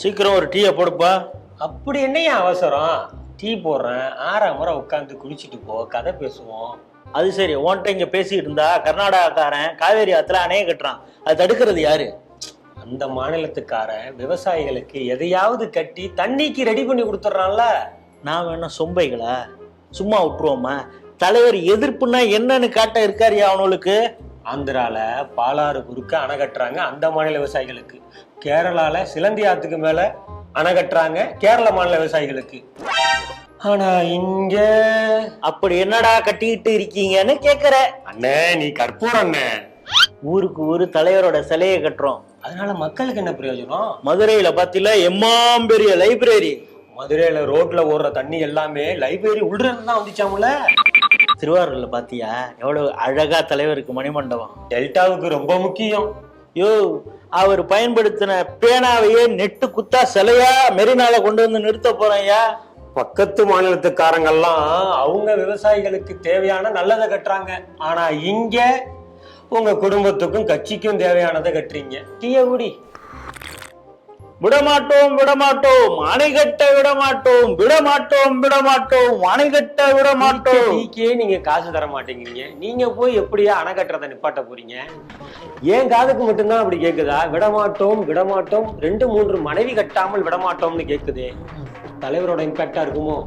சீக்கிரம் ஒரு டீயை போடுப்பா. அப்படி என்னையா அவசரம்? டீ போடுறேன். ஆறாம் முறை உட்காந்து குளிச்சுட்டு போ கதை பேசுவோம். அது சரி உன்கிட்ட இங்கே பேசிக்கிட்டு இருந்தா கர்நாடகாக்காரன் காவேரி ஆற்றுல அணைய கட்டுறான். அது தடுக்கிறது யாரு? அந்த மாநிலத்துக்காரன் விவசாயிகளுக்கு எதையாவது கட்டி தண்ணிக்கு ரெடி பண்ணி கொடுத்துட்றான்ல. நான் வேணா சொம்பைகளா? சும்மா விட்டுருவோமா? தலைவர் எதிர்ப்புனா என்னன்னு காட்ட இருக்காருயா அவனுக்கு. ஆந்திரால பாலாறு குறுக்க அணை கட்டுறாங்க அந்த மாநில விவசாயிகளுக்கு. கேரளால சிலந்தி ஆத்துக்கு மேல அணை கட்டுறாங்க கேரள மாநில விவசாயிகளுக்கு. ஆனா இங்க அப்படி என்னடா கட்டிக்கிட்டு இருக்கீங்கன்னு கேக்குற. அண்ணே நீ கற்பூரம் அண்ணே. ஊருக்கு ஊரு தலைவரோட சிலையை கட்டுறோம். அதனால மக்களுக்கு என்ன பிரயோஜனம்? மதுரையில பாத்தீங்களா எம்மாம் பெரிய லைப்ரரி மதுரையில ரோட்ல ஓடுற தண்ணி எல்லாமே லைப்ரரி உள்ள தான் வந்துச்சாமுல திருவாரூர்ல பாத்தியா? எவ்வளவு அழகா தலைவருக்கு மணிமண்டபம். டெல்டாவுக்கு ரொம்ப முக்கியம். யோ அவர் பயன்படுத்தின பேனாவையே நெட்டு குத்தா சிலையா மெரினால கொண்டு வந்து நிறுத்த போறேன்யா பக்கத்து மாநிலத்துக்காரங்கெல்லாம் அவங்க விவசாயிகளுக்கு தேவையான நல்லதை கட்டுறாங்க. ஆனா இங்க உங்க குடும்பத்துக்கும் கட்சிக்கும் தேவையானதை கட்டுறீங்க. டீய குடி. விடமாட்டோம் விடமாட்டோம். அணைகட்ட விடமாட்டோம். விடமாட்டோம் விடமாட்டோம். அணை கட்ட விடமாட்டோம் நீக்கே நீங்க காசு தர மாட்டேங்கிறீங்க. நீங்க போய் எப்படியா அணை கட்டுறதை நிப்பாட்ட போறீங்க? ஏன் காதுக்கு மட்டும்தான் அப்படி கேக்குதா? விடமாட்டோம் விடமாட்டோம். ரெண்டு மூன்று மனைவி கட்டாமல் விடமாட்டோம்னு கேக்குது. தலைவரோட இம்பாக்டா இருக்குமோ?